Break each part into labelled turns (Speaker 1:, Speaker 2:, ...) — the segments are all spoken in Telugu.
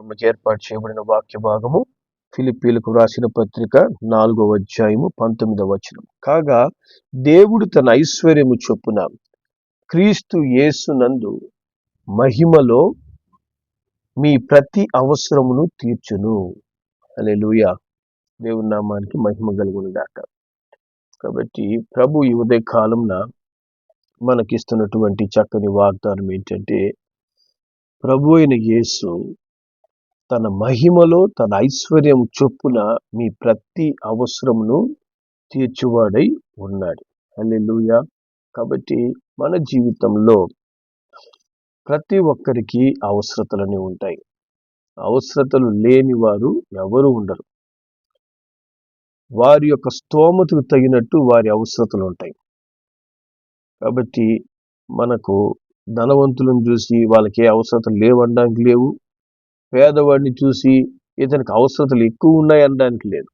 Speaker 1: మనకు ఏర్పాటు చేయబడిన వాక్య భాగము ఫిలిపీలకు రాసిన పత్రిక నాలుగవ అధ్యాయము పంతొమ్మిదవ వచనం. కాగా దేవుడు తన ఐశ్వర్యము చొప్పున క్రీస్తు యేసునందు మహిమలో మీ ప్రతి అవసరమును తీర్చును. అనే లూయ దేవుని నామానికి మహిమ కలుగునుగాక. కాబట్టి ప్రభు ఈ ఉదయ కాలంలో మనకిస్తున్నటువంటి చక్కని వాగ్దానం ఏంటంటే ప్రభు అయిన యేసు తన మహిమలో తన ఐశ్వర్యం చొప్పున మీ ప్రతి అవసరమును తీర్చువాడై ఉన్నాడు. అల్లెలుయ కాబట్టి మన జీవితంలో ప్రతి ఒక్కరికి అవసరతలని ఉంటాయి. అవసరతలు లేని వారు ఎవరు ఉండరు. వారి యొక్క స్తోమతకు తగినట్టు వారి అవసరతలు ఉంటాయి. కాబట్టి మనకు ధనవంతులను చూసి వాళ్ళకి ఏ అవసరతలు లేవనడానికి లేవు. పేదవాడిని చూసి ఇతనికి అవసరతలు ఎక్కువ ఉన్నాయి అనడానికి లేదు.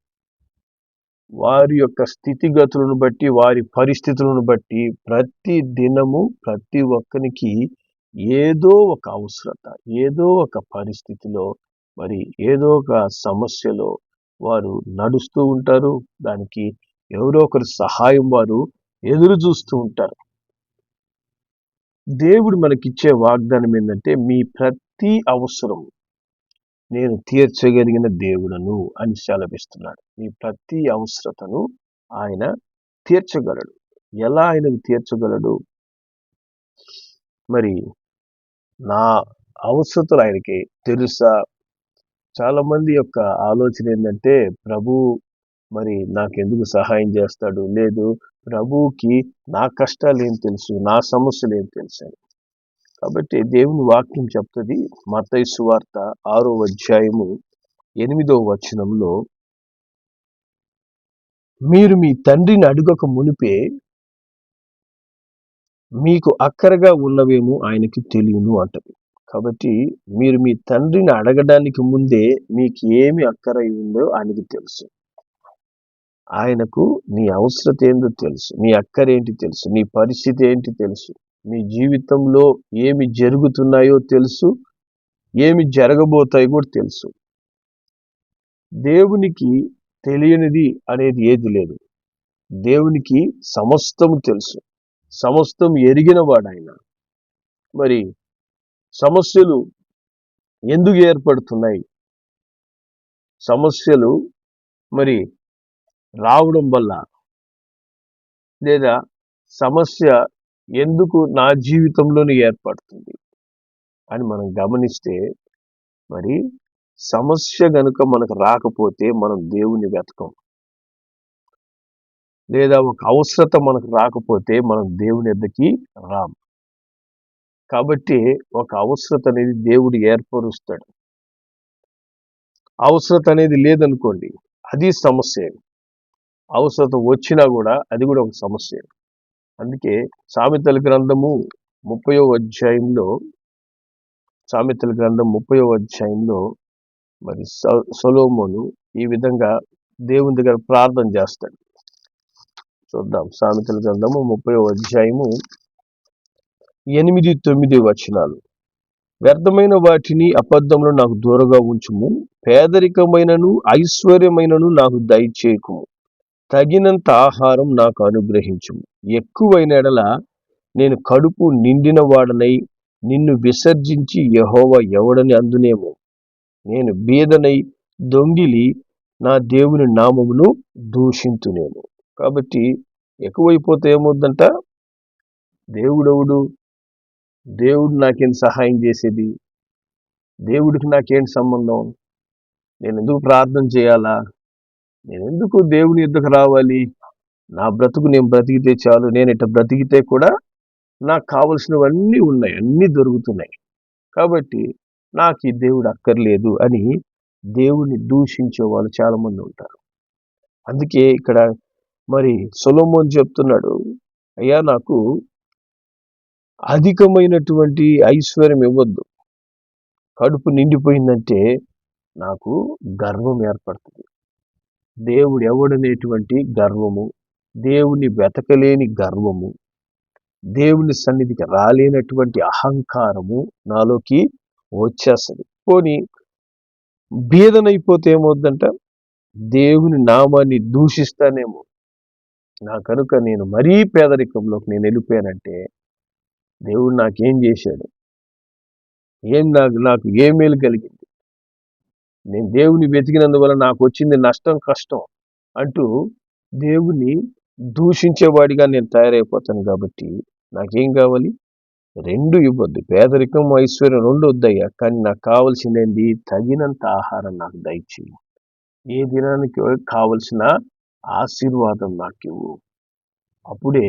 Speaker 1: వారి యొక్క స్థితిగతులను బట్టి వారి పరిస్థితులను బట్టి ప్రతి దినము ప్రతి ఒక్కరికి ఏదో ఒక అవసరత ఏదో ఒక పరిస్థితిలో మరి ఏదో ఒక సమస్యలో వారు నడుస్తూ ఉంటారు. దానికి ఎవరో ఒకరి సహాయం వారు ఎదురు చూస్తూ ఉంటారు. దేవుడు మనకిచ్చే వాగ్దానం ఏంటంటే మీ ప్రతి అవసరము నేను తీర్చగలిగిన దేవుడను అని సెలవిస్తున్నాడు. మీ ప్రతి అవసరతను ఆయన తీర్చగలడు. ఎలా ఆయనకు తీర్చగలడు? మరి నా అవసరతలు ఆయనకి తెలుసా? చాలామంది యొక్క ఆలోచన ఏంటంటే ప్రభు మరి నాకెందుకు సహాయం చేస్తాడు? లేదు ప్రభువుకి నా కష్టాలు ఏం తెలుసు నా సమస్యలు ఏం తెలుసు అని కాబట్టి దేవుని వాక్యం చెప్తుంది మతయి సువార్త ఆరో అధ్యాయము ఎనిమిదో వచనంలో మీరు మీ తండ్రిని అడుగక మునిపే మీకు అక్కరగా ఉన్నవేమో ఆయనకి తెలియను అంటది. కాబట్టి మీరు మీ తండ్రిని అడగడానికి ముందే మీకు ఏమి అక్కర ఉందో ఆయనకి తెలుసు. ఆయనకు నీ అవసరత ఏందో తెలుసు నీ అక్కరేంటి తెలుసు నీ పరిస్థితి ఏంటి తెలుసు. మీ జీవితంలో ఏమి జరుగుతున్నాయో తెలుసు ఏమి జరగబోతాయో కూడా తెలుసు. దేవునికి తెలియనిది అనేది ఏది లేదు. దేవునికి సమస్తం తెలుసు. సమస్తం ఎరిగిన వాడు ఆయన మరి సమస్యలు ఎందుకు ఏర్పడుతున్నాయి? సమస్యలు మరి రావడం వల్ల లేదా సమస్య ఎందుకు నా జీవితంలోనే ఏర్పడుతుంది అని మనం గమనిస్తే మరి సమస్య గనుక మనకు రాకపోతే మనం దేవుని వెతకం. లేదా ఒక అవసరత మనకు రాకపోతే మనం దేవుని ఎద్దకి రాం. కాబట్టి ఒక అవసరత అనేది దేవుడు ఏర్పరుస్తాడు. అవసరత అనేది లేదనుకోండి అది సమస్య. అవసరత వచ్చినా కూడా అది కూడా ఒక సమస్య. అందుకే సామెతల గ్రంథము ముప్పయో అధ్యాయంలో సామెతల గ్రంథం ముప్పయో అధ్యాయంలో మరి సొలోమోను ఈ విధంగా దేవుని దగ్గర ప్రార్థన చేస్తాడు. చూద్దాం సామెతల గ్రంథము ముప్పయో అధ్యాయము ఎనిమిది తొమ్మిది వచనాలు. వ్యర్థమైన వాటిని అబద్ధంలో నాకు దూరంగా ఉంచుము పేదరికమైనను ఐశ్వర్యమైనను నాకు దయచేయకుము. తగినంత ఆహారం నాకు అనుగ్రహించుము. ఎక్కువైన ఎడల నేను కడుపు నిండిన వాడనై నిన్ను విసర్జించి యహోవ ఎవడని అందునేమో. నేను బీదనై దొంగిలి నా దేవుని నామమును దూషింతునేమో కాబట్టి ఎక్కువైపోతే ఏమవుద్దంట? దేవుడవుడు? దేవుడు నాకేం సహాయం చేసేది? దేవుడికి నాకేం సంబంధం? నేను ఎందుకు ప్రార్థన చేయాలా? నేను ఎందుకు దేవుని యుద్ధకు రావాలి? నా బ్రతుకు నేను బ్రతికితే చాలు. నేను ఇట్లా బ్రతికితే కూడా నాకు కావలసినవన్నీ ఉన్నాయి. అన్నీ దొరుకుతున్నాయి. కాబట్టి నాకు ఈ దేవుడు అక్కర్లేదు అని దేవుడిని దూషించే వాళ్ళు చాలామంది ఉంటారు. అందుకే ఇక్కడ మరి సొలోమోన్ చెప్తున్నాడు అయ్యా నాకు అధికమైనటువంటి ఐశ్వర్యం ఇవ్వద్దు. కడుపు నిండిపోయిందంటే నాకు గర్వం ఏర్పడుతుంది. దేవుడు ఎవడనేటువంటి గర్వము దేవుని వెతకలేని గర్వము దేవుని సన్నిధికి రాలేనటువంటి అహంకారము నాలోకి వచ్చేస్తుంది. పోని బీదనైపోతే ఏమవుద్దంట? దేవుని నామాన్ని దూషిస్తానేమో. నా కనుక నేను మరీ పేదరికంలోకి నేను వెళ్ళిపోయానంటే దేవుడు నాకేం చేశాడు? ఏం నాకు నాకు ఏ మేలు కలిగింది? నేను దేవుని వెతికినందువల్ల నాకు వచ్చింది నష్టం కష్టం అంటూ దేవుని దూషించేవాడిగా నేను తయారైపోతాను కాబట్టి నాకేం కావాలి? రెండు ఇవ్వద్దు. పేదరికం ఐశ్వర్యం రెండు వద్దయ్యా. కానీ నాకు కావలసింది ఏంటి తగినంత ఆహారం నాకు దయచేయి. ఏ దినానికి కావలసిన ఆశీర్వాదం నాకు ఇవ్వు అప్పుడే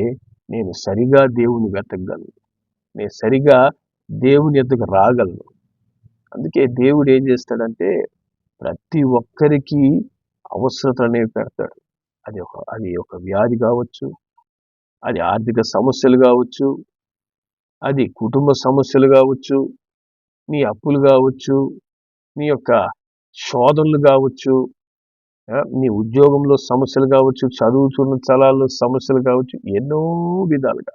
Speaker 1: నేను సరిగా దేవుని వెతకగలను. నేను సరిగా దేవుని ఎద్దుకు రాగలను. అందుకే దేవుడు ఏం చేస్తాడంటే ప్రతి ఒక్కరికి అవసరత అనేవి పెడతాడు. అది ఒక అది ఒక వ్యాధి కావచ్చు అది ఆర్థిక సమస్యలు కావచ్చు అది కుటుంబ సమస్యలు కావచ్చు నీ అప్పులు కావచ్చు నీ యొక్క శోధనలు కావచ్చు నీ ఉద్యోగంలో సమస్యలు కావచ్చు చదువుతున్న స్థలాల్లో సమస్యలు కావచ్చు ఎన్నో విధాలుగా.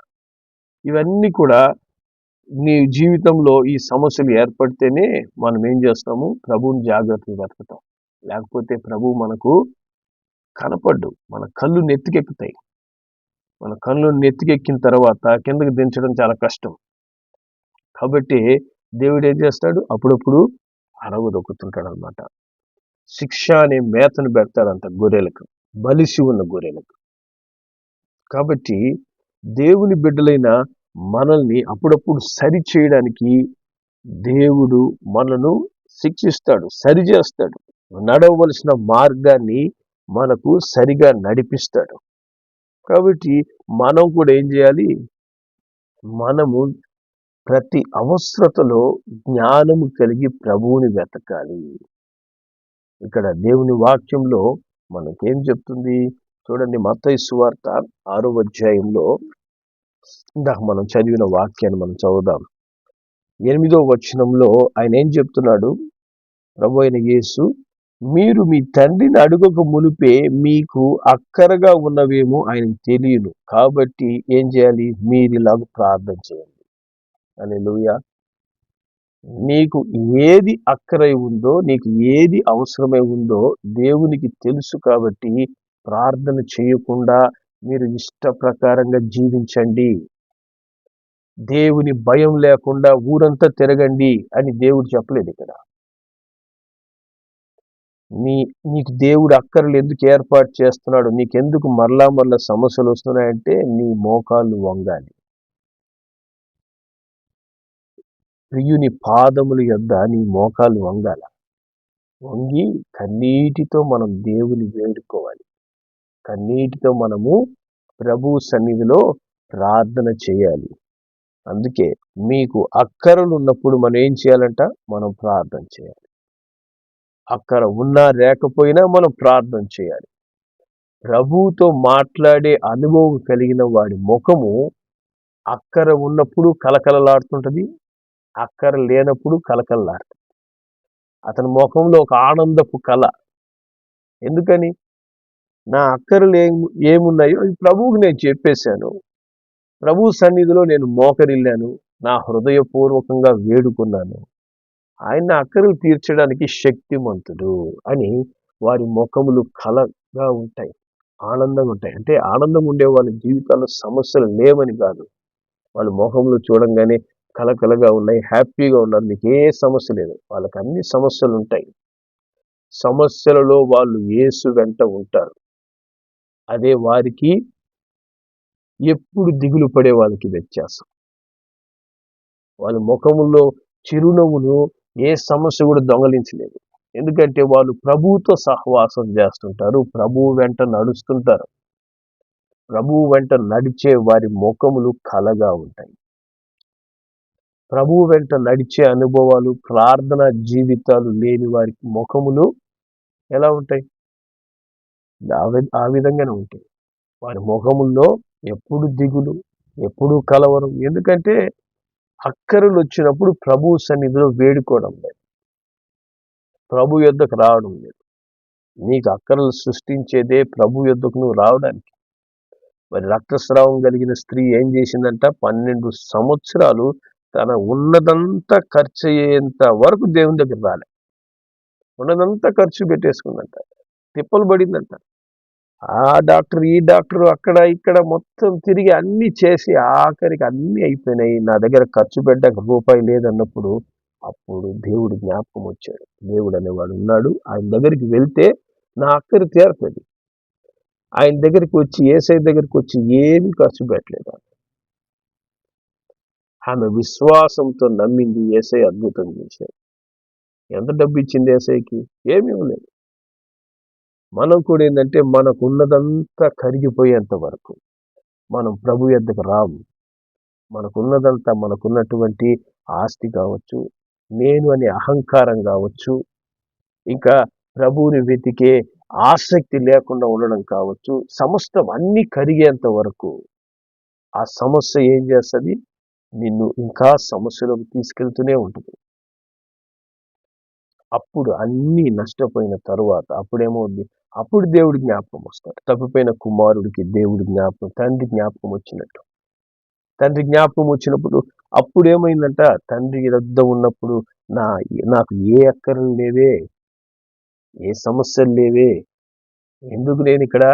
Speaker 1: ఇవన్నీ కూడా నీ జీవితంలో ఈ సమస్యలు ఏర్పడితేనే మనం ఏం చేస్తాము? ప్రభువుని జాగ్రత్తగా బతుకుతాం. లేకపోతే ప్రభు మనకు కనపడ్డు. మన కళ్ళు నెత్తికెక్కుతాయి. మన కళ్ళు నెత్తికెక్కిన తర్వాత కిందకి దించడం చాలా కష్టం. కాబట్టి దేవుడు ఏం చేస్తాడు? అప్పుడప్పుడు అరవ దొక్కుతుంటాడు అనమాట శిక్ష అనే మేతను పెడతాడంట గొర్రెలకు. బలిసి ఉన్న గొర్రెలకు. కాబట్టి దేవుని బిడ్డలైన మనల్ని అప్పుడప్పుడు సరి చేయడానికి దేవుడు మనను శిక్షిస్తాడు సరి చేస్తాడు. నడవలసిన మార్గాన్ని మనకు సరిగా నడిపిస్తాడు. కాబట్టి మనం కూడా ఏం చేయాలి? మనము ప్రతి అవసరతలో జ్ఞానము కలిగి ప్రభువుని వెతకాలి. ఇక్కడ దేవుని వాక్యంలో మనకేం చెప్తుంది? చూడండి మత సువార్త ఆరో అధ్యాయంలో ఇందాక మనం చదివిన వాక్యాన్ని మనం చదువుదాం. ఎనిమిదో వచనంలో ఆయన ఏం చెప్తున్నాడు? ప్రభు అయిన యేసు మీరు మీ తండ్రిని అడుగక మునిపే మీకు అక్కరగా ఉన్నవేమో ఆయనకు తెలియను. కాబట్టి ఏం చేయాలి? మీరు ఇలాగ ప్రార్థన చేయండి. అని నీకు ఏది అక్కరై ఉందో నీకు ఏది అవసరమై ఉందో దేవునికి తెలుసు కాబట్టి ప్రార్థన చేయకుండా మీరు ఇష్ట ప్రకారంగా జీవించండి. దేవుని భయం లేకుండా ఊరంతా తిరగండి అని దేవుడు చెప్పలేదు ఇక్కడ. నీ నీకు దేవుడు అక్కర్లు ఎందుకు ఏర్పాటు చేస్తున్నాడు? నీకెందుకు మరలా మరలా సమస్యలు వస్తున్నాయంటే నీ మోకాళ్ళు వంగాలి. ప్రియుని పాదముల యొద్ద నీ మోకాలు వంగాల. వంగి కన్నీటితో మనం దేవుని వేడుకోవాలి. కన్నీటితో మనము ప్రభు సన్నిధిలో ప్రార్థన చేయాలి. అందుకే మీకు అక్కరలు ఉన్నప్పుడు మనం ఏం చేయాలంట? మనం ప్రార్థన చేయాలి. అక్కర ఉన్నా లేకపోయినా మనం ప్రార్థన చేయాలి. ప్రభువుతో మాట్లాడే అనుభవం కలిగిన వాడి ముఖము అక్కర ఉన్నప్పుడు కలకలలాడుతుంటుంది అక్కర లేనప్పుడు కలకలలాడుతుంది అతని ముఖంలో ఒక ఆనందపు కళ. ఎందుకని? నా అక్కరలు ఏం ఏమున్నాయో ప్రభువుకి నేను చెప్పేశాను. ప్రభు సన్నిధిలో నేను మోకరిల్లాను. నా హృదయపూర్వకంగా వేడుకున్నాను. ఆయన అక్కరలు తీర్చడానికి శక్తిమంతుడు అని వారి ముఖములు కలగా ఉంటాయి ఆనందంగా ఉంటాయి. అంటే ఆనందం ఉండే వాళ్ళ జీవితాల్లో సమస్యలు లేవని కాదు. వాళ్ళ ముఖంలో చూడంగానే కలకలగా ఉన్నాయి హ్యాపీగా ఉన్నారు. మీకు ఏ సమస్య లేదు. వాళ్ళకి అన్ని సమస్యలు ఉంటాయి. సమస్యలలో వాళ్ళు ఏసు వెంట ఉంటారు. అదే వారికి ఎప్పుడు దిగులు పడే వాళ్ళకి వ్యత్యాసం. వాళ్ళ ముఖముల్లో చిరునవ్వును ఏ సమస్య కూడా దొంగలించలేదు. ఎందుకంటే వాళ్ళు ప్రభువుతో సహవాసం చేస్తుంటారు ప్రభువు వెంట నడుస్తుంటారు. ప్రభువు వెంట నడిచే వారి ముఖములు కలగా ఉంటాయి. ప్రభు వెంట నడిచే అనుభవాలు ప్రార్థన జీవితాలు లేని వారికి ముఖములు ఎలా ఉంటాయి? ఆ విధంగానే ఉంటాయి వారి ముఖముల్లో ఎప్పుడు దిగులు ఎప్పుడు కలవరం ఎందుకంటే అక్కరులు వచ్చినప్పుడు ప్రభు సన్నిధిలో వేడుకోవడం లేదు. ప్రభు యుద్ధకు రావడం లేదు. నీకు అక్కరలు సృష్టించేదే ప్రభు యుద్ధకు నువ్వు రావడానికి. మరి రక్తస్రావం కలిగిన స్త్రీ ఏం చేసిందంట? పన్నెండు సంవత్సరాలు తన ఉన్నదంతా ఖర్చు అయ్యేంత వరకు దేవుని దగ్గర రాలే. ఉన్నదంతా ఖర్చు పెట్టేసుకుందంట. తిప్పలు పడిందంట. ఆ డాక్టర్ ఈ డాక్టర్ అక్కడ ఇక్కడ మొత్తం తిరిగి అన్ని చేసి ఆఖరికి అన్ని అయిపోయినాయి. నా దగ్గర ఖర్చు పెట్టక రూపాయి లేదన్నప్పుడు అప్పుడు దేవుడు జ్ఞాపకం వచ్చాడు. దేవుడు అనేవాడు ఉన్నాడు. ఆయన దగ్గరికి వెళ్తే నా అక్కరి తీరుతుంది ఆయన దగ్గరికి వచ్చి ఏసై దగ్గరికి వచ్చి ఏమి ఖర్చు పెట్టలేదు ఆమె. విశ్వాసంతో నమ్మింది. ఏసై అద్భుతం చేశాడు. ఎంత డబ్బు ఇచ్చింది ఏసైకి? ఏమీ ఇవ్వలేదు. మనం కూడా ఏంటంటే మనకున్నదంతా కరిగిపోయేంత వరకు మనం ప్రభు ఎద్దకు రాము. మనకున్నదంతా మనకున్నటువంటి ఆస్తి కావచ్చు నేను అనే అహంకారం కావచ్చు ఇంకా ప్రభువుని వెతికే ఆసక్తి లేకుండా ఉండడం కావచ్చు సమస్తం అన్నీ కరిగేంత వరకు ఆ సమస్య ఏం చేస్తుంది? నిన్ను ఇంకా సమస్యలోకి తీసుకెళ్తూనే ఉంటుంది. అప్పుడు అన్నీ నష్టపోయిన తరువాత అప్పుడేమవుద్ది? అప్పుడు దేవుడి జ్ఞాపకం వస్తాడు తప్పిపోయిన కుమారుడికి దేవుడి జ్ఞాపకం తండ్రి జ్ఞాపకం వచ్చినట్టు. తండ్రి జ్ఞాపకం వచ్చినప్పుడు అప్పుడు ఏమైందంట తండ్రి వద్ద ఉన్నప్పుడు నా నాకు ఏ అక్కరలు లేవే ఏ సమస్యలు లేవే? ఎందుకు నేను ఇక్కడ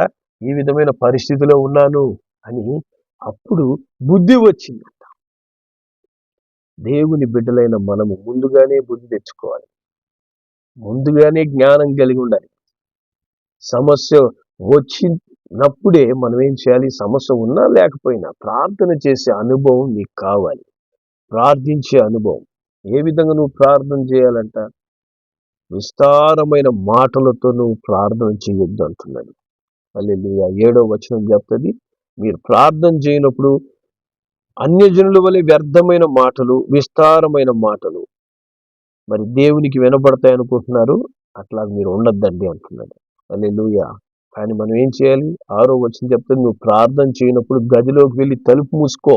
Speaker 1: ఈ విధమైన పరిస్థితిలో ఉన్నాను? అని అప్పుడు బుద్ధి వచ్చిందంట. దేవుని బిడ్డలైన మనము ముందుగానే బుద్ధి తెచ్చుకోవాలి. ముందుగానే జ్ఞానం కలిగి ఉండాలి. సమస్య వచ్చినప్పుడే మనం ఏం చేయాలి? సమస్య ఉన్నా లేకపోయినా ప్రార్థన చేసే అనుభవం నీకు కావాలి. ప్రార్థించే అనుభవం. ఏ విధంగా నువ్వు ప్రార్థన చేయాలంట? విస్తారమైన మాటలతో నువ్వు ప్రార్థన చేయొద్దు అంటున్నాడు. మళ్ళీ ఏడో వచనం చెప్తుంది మీరు ప్రార్థన చేయనప్పుడు అన్యజనుల వలె వ్యర్థమైన మాటలు విస్తారమైన మాటలు. మరి దేవునికి వినపడతాయి అనుకుంటున్నారు అట్లా మీరు ఉండొద్దండి అంటున్నాడు. అల్లెలుయ కానీ మనం ఏం చేయాలి? ఆరో వచ్చిన చెప్తే నువ్వు ప్రార్థన చేయనప్పుడు గదిలోకి వెళ్ళి తలుపు మూసుకో.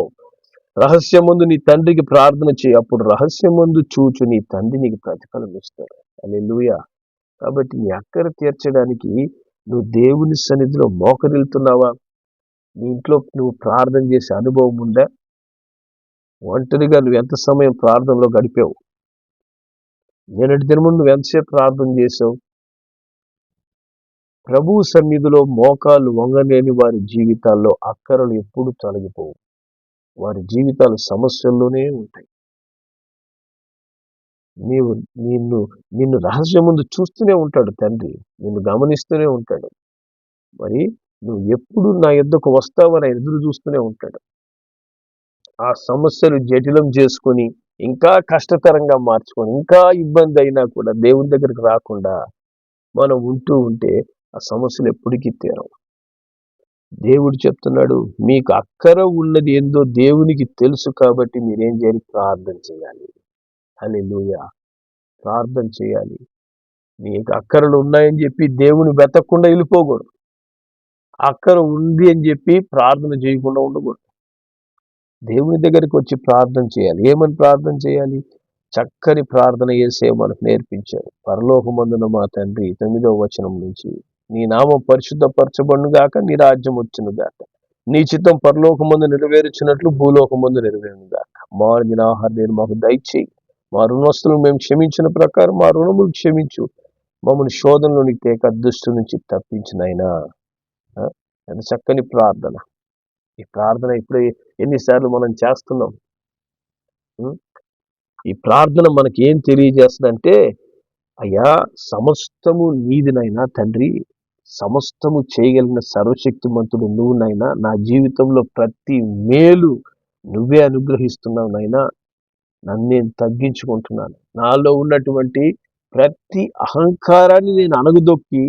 Speaker 1: రహస్యం ముందు నీ తండ్రికి ప్రార్థన చేయి. అప్పుడు రహస్యం ముందు చూచు నీ తండ్రి నీకు ప్రతిఫలం ఇస్తాడు. అల్లెలుయ కాబట్టి నీ అక్కర తీర్చడానికి నువ్వు దేవుని సన్నిధిలో మోకరిల్తున్నావా నీ ఇంట్లో నువ్వు ప్రార్థన చేసే అనుభవం ఉందా? ఒంటరిగా నువ్వు ఎంత సమయం ప్రార్థనలో గడిపావు? నిన్నటి దినము నువ్వు ఎంతసేపు ప్రార్థన చేసావు? ప్రభు సన్నిధిలో మోకాలు వంగలేని వారి జీవితాల్లో అక్కరలు ఎప్పుడు తొలగిపోవు. వారి జీవితాలు సమస్యల్లోనే ఉంటాయి. నీవు నిన్ను నిన్ను రహస్యం ముందు చూస్తూనే ఉంటాడు తండ్రి. నిన్ను గమనిస్తూనే ఉంటాడు. మరి నువ్వు ఎప్పుడు నా ఎద్దకు వస్తావని ఎదురు చూస్తూనే ఉంటాడు. ఆ సమస్యలు జటిలం చేసుకొని ఇంకా కష్టతరంగా మార్చుకొని ఇంకా ఇబ్బంది అయినా కూడా దేవుని దగ్గరికి రాకుండా మనం ఉంటూ ఉంటే ఆ సమస్యలు ఎప్పటికీ తీరవు. దేవుడు చెప్తున్నాడు మీకు అక్కర ఉన్నది ఏందో దేవునికి తెలుసు కాబట్టి మీరేం చేయాలి? ప్రార్థన చేయాలి. అని ప్రార్థన చేయాలి. మీకు అక్కరలు ఉన్నాయని చెప్పి దేవుని వెతకకుండా వెళ్ళిపోకూడదు. అక్కర ఉంది అని చెప్పి ప్రార్థన చేయకుండా ఉండకూడదు. దేవుని దగ్గరికి వచ్చి ప్రార్థన చేయాలి. ఏమని ప్రార్థన చేయాలి? చక్కని ప్రార్థన చేసే మనకు నేర్పించారు పరలోకమందున మా తండ్రి తొమ్మిదవ వచనం నుంచి నీ నామం పరిశుద్ధపరచబడునుగాక నీ రాజ్యం వచ్చునుగాక. నీ చిత్తం పరలోకమందు నెరవేర్చినట్లు భూలోకమందు నెరవేరును గాక మారిన ఆహారం నేను మాకు దయచేయి. మా రుణస్తులు మేము క్షమించిన ప్రకారం మా రుణములు క్షమించు. మమ్మల్ని శోధనలోని తేక దుష్టు నుంచి తప్పించినైనా ఎంత చక్కని ప్రార్థన. ఈ ప్రార్థన ఇప్పుడు ఎన్నిసార్లు మనం చేస్తున్నాం. ఈ ప్రార్థన మనకి ఏం తెలియజేస్తుందంటే అయ్యా సమస్తము నీదినైనా తండ్రి. సమస్తము చేయగలిగిన సర్వశక్తిమంతుడు నువ్వు నైనా నా జీవితంలో ప్రతి మేలు నువ్వే అనుగ్రహిస్తున్నావు నైనా నన్ను నేను తగ్గించుకుంటున్నాను. నాలో ఉన్నటువంటి ప్రతి అహంకారాన్ని నేను అణగదొక్కి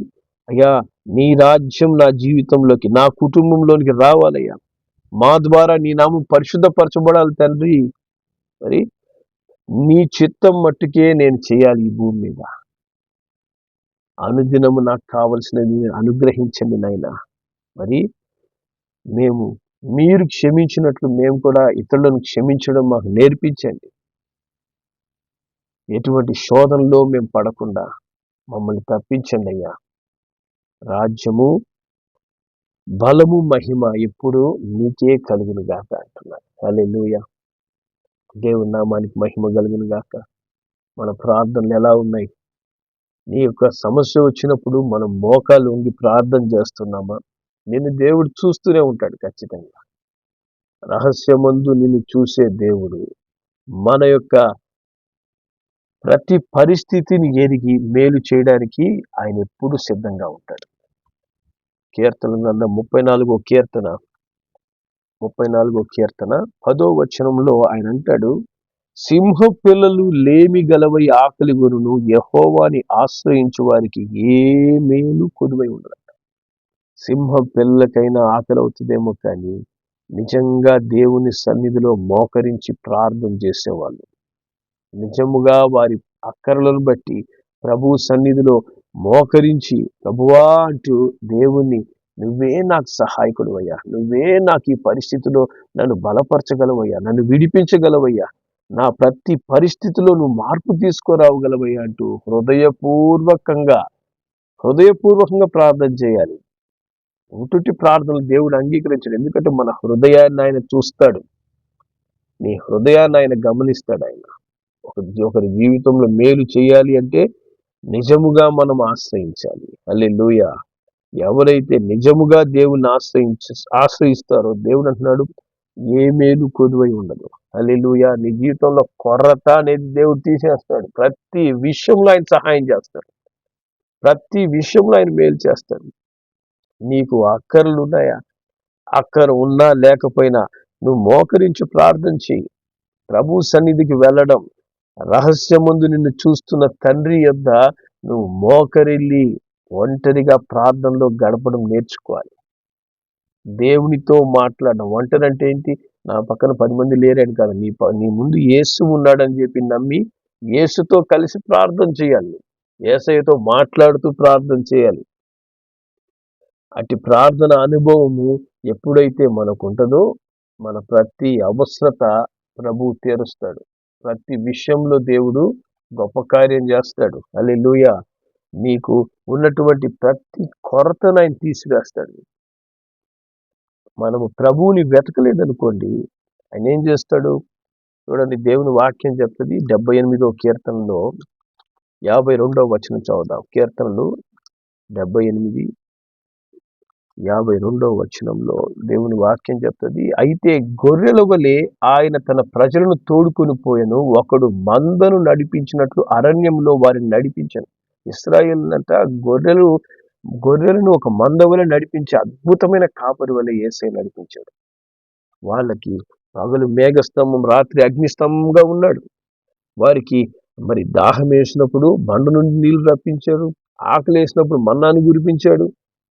Speaker 1: అయ్యా నీ రాజ్యం నా జీవితంలోకి నా కుటుంబంలోనికి రావాలయ్యా. మా ద్వారా నీ నామం పరిశుద్ధపరచబడాలి తండ్రి. మరి నీ చిత్తం మట్టుకే నేను చేయాలి ఈ భూమి మీద. అనుదినము నాకు కావలసినది అనుగ్రహించండి నాయన. మరి మేము మీరు క్షమించినట్లు మేము కూడా ఇతరులను క్షమించడం మాకు నేర్పించండి. ఎటువంటి శోధనలో మేము పడకుండా మమ్మల్ని తప్పించండి అయ్యా. రాజ్యము బలము మహిమ ఎప్పుడు నీకే కలుగును గాక అంటున్నారు హల్లెలూయా. దేవుని నామానికి మహిమ కలుగును గాక మన ప్రార్థనలు ఎలా ఉన్నాయి? నీ యొక్క సమస్య వచ్చినప్పుడు మనం మోకాలు ఉండి ప్రార్థన చేస్తున్నామా? నిన్ను దేవుడు చూస్తూనే ఉంటాడు ఖచ్చితంగా. రహస్యమందు నిన్ను చూసే దేవుడు మన యొక్క ప్రతి పరిస్థితిని ఎరిగి మేలు చేయడానికి ఆయన ఎప్పుడు సిద్ధంగా ఉంటాడు. కీర్తన గ్రంథం ముప్పై నాలుగో కీర్తన ముప్పై నాలుగో కీర్తన పదో వచనంలో ఆయన అంటాడు సింహ పిల్లలు లేమి గలవై ఆకలి గురును యహోవాని ఆశ్రయించు వారికి ఏ మేలు కొదువై ఉండదు సింహం పిల్లలకైనా ఆకలి అవుతుందేమో కానీ నిజంగా దేవుని సన్నిధిలో మోకరించి ప్రార్థన చేసేవాళ్ళు. నిజముగా వారి అక్కరలను బట్టి ప్రభు సన్నిధిలో మోకరించి ప్రభువా అంటూ దేవుణ్ణి నువ్వే నాకు సహాయకుడు అయ్యా. నువ్వే నాకు ఈ పరిస్థితిలో నన్ను బలపరచగలవయ్యా. నన్ను విడిపించగలవయ్యా. నా ప్రతి పరిస్థితిలో నువ్వు మార్పు తీసుకురావగలవయ్యా అంటూ హృదయపూర్వకంగా హృదయపూర్వకంగా ప్రార్థన చేయాలి. ఉంటుటి ప్రార్థనలు దేవుడు అంగీకరించాడు. ఎందుకంటే మన హృదయాన్ని ఆయన చూస్తాడు. నీ హృదయాన్ని ఆయన గమనిస్తాడు ఆయన. ఒక ఒకరి జీవితంలో మేలు చేయాలి అంటే నిజముగా మనం ఆశ్రయించాలి. అల్లే ఎవరైతే నిజముగా దేవుని ఆశ్రయించ ఆశ్రయిస్తారో దేవుడు అంటున్నాడు ఏ మేలు కొదువై ఉండదు. అల్లెలుయ నీ జీవితంలో కొర్రత అనేది దేవుడు తీసేస్తాడు. ప్రతి విషయంలో ఆయన సహాయం చేస్తాడు. ప్రతి విషయంలో ఆయన మేలు చేస్తాడు. నీకు అక్కర్లు ఉన్నాయా? అక్కర ఉన్నా లేకపోయినా నువ్వు మోకరించి ప్రార్థన చేయి ప్రభు సన్నిధికి వెళ్ళడం రహస్యముందు నిన్ను చూస్తున్న తండ్రి యొద్ద నువ్వు మోకరిల్లి ఒంటరిగా ప్రార్థనలో గడపడం నేర్చుకోవాలి. దేవునితో మాట్లాడడం. ఒంటరి అంటే ఏంటి? నా పక్కన పది మంది లేరని కాదు. నీ నీ ముందు యేసు ఉన్నాడని చెప్పి నమ్మి యేసుతో కలిసి ప్రార్థన చేయాలి. ఏసయ్యతో మాట్లాడుతూ ప్రార్థన చేయాలి. అటు ప్రార్థన అనుభవము ఎప్పుడైతే మనకు ఉంటుందో మన ప్రతి అవసరత ప్రభు తీరుస్తాడు. ప్రతి విషయంలో దేవుడు గొప్ప కార్యం చేస్తాడు. అల్లి నీకు ఉన్నటువంటి ప్రతి కొరతను ఆయన తీసివేస్తాడు. మనము ప్రభువుని వెతకలేదనుకోండి ఆయన ఏం చేస్తాడు? చూడండి దేవుని వాక్యం చెప్తుంది డెబ్బై ఎనిమిదో కీర్తనలో యాభై రెండవ వచనం చదువుదాం. కీర్తనలు డెబ్బై ఎనిమిది యాభై రెండవ వచనంలో దేవుని వాక్యం చెప్తుంది అయితే గొర్రెల వలె ఆయన తన ప్రజలను తోడుకొని పోయాను ఒకడు మందను నడిపించినట్లు అరణ్యంలో వారిని నడిపించాను. ఇస్రాయిల్ అంట గొర్రెలు గొర్రెలను ఒక మంద వలె నడిపించే అద్భుతమైన కాపరి వలె ఏసై నడిపించాడు. వాళ్ళకి పగలు మేఘస్తంభం రాత్రి అగ్నిస్తంభంగా ఉన్నాడు. వారికి మరి దాహం వేసినప్పుడు బండ నుండి నీళ్ళు రప్పించాడు. ఆకలి వేసినప్పుడు మన్నాన్ని గురిపించాడు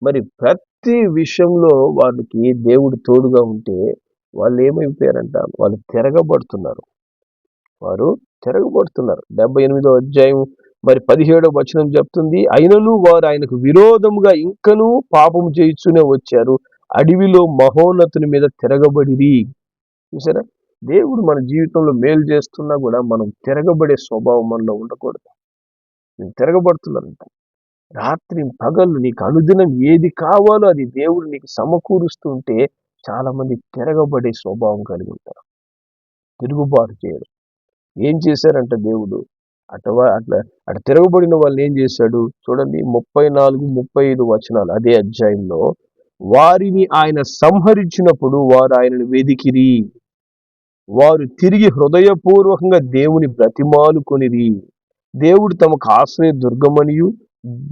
Speaker 1: మరి ప్రతి విషయంలో వాళ్ళకి దేవుడు తోడుగా ఉంటే వాళ్ళు ఏమైపోయారంట? వాళ్ళు తిరగబడుతున్నారు. వారు తిరగబడుతున్నారు. డెబ్బై ఎనిమిదో అధ్యాయం మరి పదిహేడో వచనం చెప్తుంది అయినను వారు ఆయనకు విరోధముగా ఇంకనూ పాపం చేయిస్తూనే వచ్చారు. అడవిలో మహోన్నతుని మీద తిరగబడిరి. చూసారా? దేవుడు మన జీవితంలో మేలు చేస్తున్నా కూడా మనం తిరగబడే స్వభావం మనలో ఉండకూడదు. నేను తిరగబడుతున్నానంట. రాత్రి పగళ్ళు నీకు అనుదినం ఏది కావాలో అది దేవుడు నీకు సమకూరుస్తుంటే చాలా మంది తిరగబడే స్వభావం కలిగి ఉంటారు. తిరుగుబాటు చేయడం ఏం చేశారంట దేవుడు? అటవ అట్లా అటు తిరగబడిన వాళ్ళు ఏం చేశాడు? చూడండి ముప్పై నాలుగు ముప్పై ఐదు వచనాలు అదే అధ్యాయంలో. వారిని ఆయన సంహరించినప్పుడు వారు ఆయనను వెదికిరి. వారు తిరిగి హృదయపూర్వకంగా దేవుని బ్రతిమాలుకొనిరి దేవుడు తమకు ఆశ్రయ దుర్గమనియు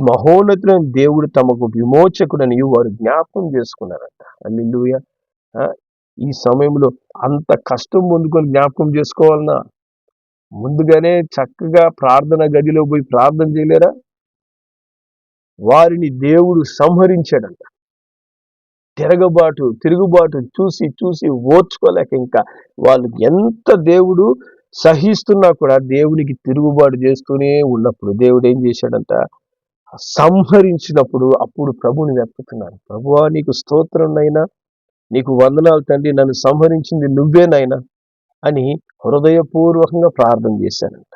Speaker 1: మహోన్నతులైన దేవుడు తమకు విమోచకుడని వారు జ్ఞాపకం చేసుకున్నారంట. అల్లిలుయ ఈ సమయంలో అంత కష్టం ముందుకొని జ్ఞాపకం చేసుకోవాలన్నా ముందుగానే చక్కగా ప్రార్థన గదిలో పోయి ప్రార్థన చేయలేరా? వారిని దేవుడు సంహరించాడంట. తిరగబాటు తిరుగుబాటు చూసి చూసి ఓర్చుకోలేక ఇంకా వాళ్ళు ఎంత దేవుడు సహిస్తున్నా కూడా దేవునికి తిరుగుబాటు చేస్తూనే ఉన్నప్పుడు దేవుడు ఏం చేశాడంట? సంహరించినప్పుడు అప్పుడు ప్రభుని వెతుకుతున్నారు ప్రభువా నీకు స్తోత్రం నైనా నీకు వందనాలు తండ్రి. నన్ను సంహరించింది నువ్వేనైనా అని హృదయపూర్వకంగా ప్రార్థన చేశారంట.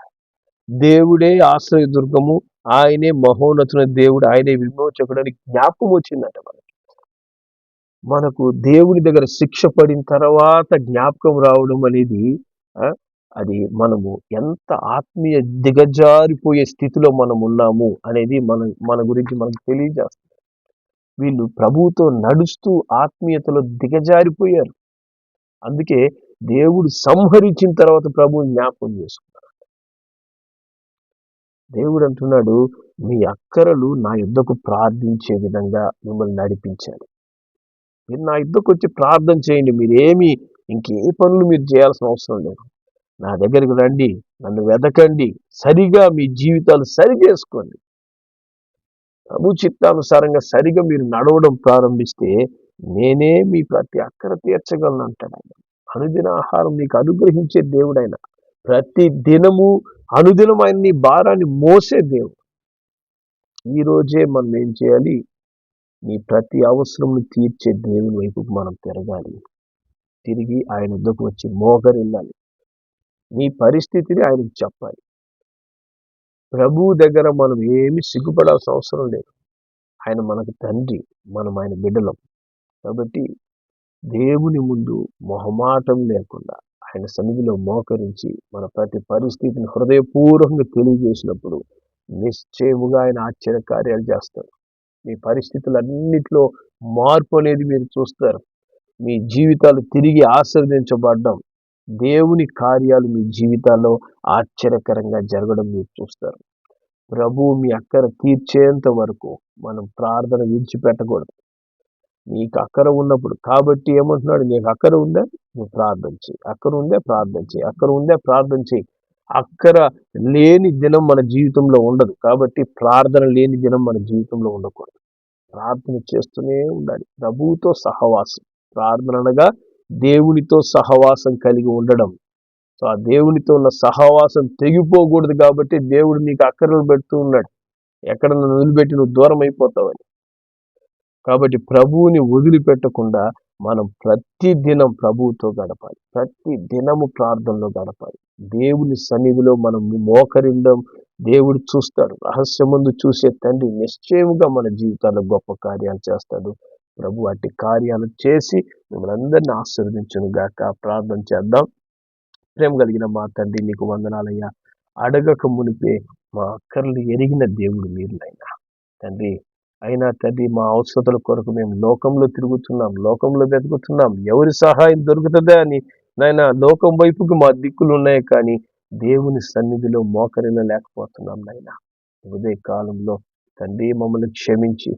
Speaker 1: దేవుడే ఆశ్రయదుర్గము ఆయనే మహోన్నతున దేవుడు ఆయనే విమోచకుడని జ్ఞాపకం వచ్చిందంట మనకి. మనకు దేవుని దగ్గర శిక్ష పడిన తర్వాత జ్ఞాపకం రావడం అనేది అది మనము ఎంత ఆత్మీయ దిగజారిపోయే స్థితిలో మనం ఉన్నాము అనేది మన మన గురించి మనకు తెలియజేస్తుంది. వీళ్ళు ప్రభువుతో నడుస్తూ ఆత్మీయతలో దిగజారిపోయారు. అందుకే దేవుడు సంహరించిన తర్వాత ప్రభువు జ్ఞాపకం చేసుకున్నాడు దేవుడు అంటున్నాడు మీ అక్కరలు నా యుద్ధకు ప్రార్థించే విధంగా మిమ్మల్ని నడిపించాలి మీరు నా యుద్ధకు వచ్చి ప్రార్థన చేయండి మీరేమి ఇంకే పనులు మీరు చేయాల్సిన అవసరం లేదు. నా దగ్గరికి రండి నన్ను వెదకండి సరిగా మీ జీవితాలు సరి చేసుకోండి ప్రభు చిత్తానుసారంగా సరిగా మీరు నడవడం ప్రారంభిస్తే నేనే మీ ప్రతి అక్కర తీర్చగలను అంటాడు ఆయన. అనుదిన ఆహారం నీకు అనుగ్రహించే దేవుడైన. ప్రతి దినము అనుదినం ఆయన నీ భారాన్ని మోసే దేవుడు. ఈరోజే మనం ఏం చేయాలి? నీ ప్రతి అవసరం తీర్చే దేవుని వైపుకు మనం తిరగాలి. తిరిగి ఆయన వద్దకు వచ్చి మోగరిల్లాలి నీ పరిస్థితిని ఆయనకు చెప్పాలి. ప్రభు దగ్గర మనం ఏమి సిగ్గుపడాల్సిన అవసరం లేదు. ఆయన మనకు తండ్రి. మనం ఆయన బిడ్డలం. కాబట్టి దేవుని ముందు మొహమాటం లేకుండా ఆయన సన్నిధిలో మోకరించి మన ప్రతి పరిస్థితిని హృదయపూర్వకంగా తెలియజేసినప్పుడు నిశ్చయముగా ఆయన ఆశ్చర్య కార్యాలు చేస్తారు. మీ పరిస్థితులన్నిటిలో మార్పు అనేది మీరు చూస్తారు. మీ జీవితాలు తిరిగి ఆశీర్వదించబడ్డం దేవుని కార్యాలు మీ జీవితాల్లో ఆశ్చర్యకరంగా జరగడం మీరు చూస్తారు. ప్రభు మీ అక్కర తీర్చేంత వరకు మనం ప్రార్థన విడిచిపెట్టకూడదు. నీకు అక్కర ఉన్నప్పుడు. కాబట్టి ఏమంటున్నాడు నీకు అక్కర ఉందా? నువ్వు ప్రార్థన చేయి. అక్కర ఉందే? ప్రార్థన చేయి. అక్కర ఉందే? ప్రార్థన చేయి. అక్కర లేని దినం మన జీవితంలో ఉండదు. కాబట్టి ప్రార్థన లేని దినం మన జీవితంలో ఉండకూడదు. ప్రార్థన చేస్తూనే ఉండాలి. ప్రభువుతో సహవాసం. ప్రార్థన అనగా దేవునితో సహవాసం కలిగి ఉండడం. సో ఆ దేవునితో ఉన్న సహవాసం తెగిపోకూడదు కాబట్టి దేవుడు నీకు అక్కరలు పెడుతూ ఉన్నాడు. ఎక్కడ నిలబెట్టి నువ్వు దూరం అయిపోతావని. కాబట్టి ప్రభువుని వదిలిపెట్టకుండా మనం ప్రతి దినం ప్రభువుతో గడపాలి. ప్రతి దినము ప్రార్థనలో గడపాలి. దేవుని సన్నిధిలో మనం మోకరిండం దేవుడు చూస్తాడు. రహస్యముందు చూసే తండ్రి నిశ్చయముగా మన జీవితాల్లో గొప్ప కార్యాలు చేస్తాడు. ప్రభు అట్టి కార్యాలు చేసి మిమ్మల్ని అందరినీ ఆశీర్వదించును గాక ప్రార్థన చేద్దాం. ప్రేమ కలిగిన మా తండ్రి నీకు వందనాలయ్యా. అడగక మునిపే మా అక్కర్లు ఎరిగిన దేవుడు మీరు అయినా తండ్రి అయినా తండ్రి మా అవసరతల కొరకు మేము లోకంలో తిరుగుతున్నాం లోకంలో వెతుకుతున్నాం. ఎవరి సహాయం దొరుకుతుందా అని? నాయన లోకం వైపుకి మా దిక్కులు ఉన్నాయి కానీ దేవుని సన్నిధిలో మోకరిన లేకపోతున్నాం నాయన. ఉదయ కాలంలో తండ్రి మమ్మల్ని క్షమించి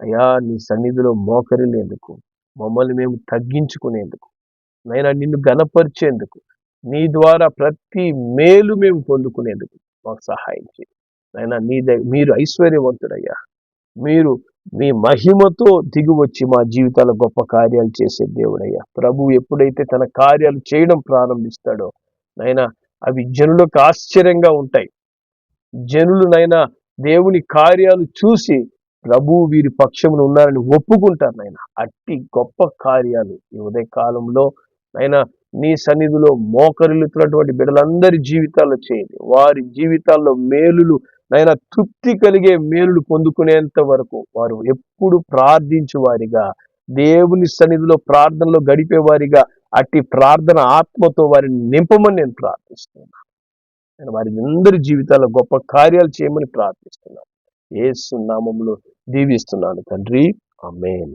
Speaker 1: అయ్యా నీ సన్నిధిలో మోకరిలేందుకు మమ్మల్ని మేము తగ్గించుకునేందుకు నైనా నిన్ను గనపరిచేందుకు నీ ద్వారా ప్రతి మేలు మేము పొందుకునేందుకు మాకు సహాయం చేయి. నైనా నీ మీరు ఐశ్వర్యవంతుడయ్యా. మీరు మీ మహిమతో దిగువచ్చి మా జీవితాల గొప్ప కార్యాలు చేసే దేవుడయ్యా. ప్రభు ఎప్పుడైతే తన కార్యాలు చేయడం ప్రారంభిస్తాడో నైనా అవి జనులకు ఆశ్చర్యంగా ఉంటాయి. జనులు నైనా దేవుని కార్యాలు చూసి ప్రభు వీరి పక్షమును ఉన్నారని ఒప్పుకుంటారు నాయన అట్టి గొప్ప కార్యాలు ఈ ఉదయ కాలంలో నీ సన్నిధిలో మోకరిల్లుతున్నటువంటి బిడ్డలందరి జీవితాల్లో చేయండి. వారి జీవితాల్లో మేలులు నాయన తృప్తి కలిగే మేలులు పొందుకునేంత వరకు వారు ఎప్పుడు ప్రార్థించు వారిగా దేవుని సన్నిధిలో ప్రార్థనలో గడిపేవారిగా అట్టి ప్రార్థన ఆత్మతో వారిని నింపమని నేను ప్రార్థిస్తున్నాను. నేను వారి అందరి జీవితాల్లో గొప్ప కార్యాలు చేయమని ప్రార్థిస్తున్నాను. ఏ సున్నామంలో దీవిస్తున్నాను తండ్రి. అమేన్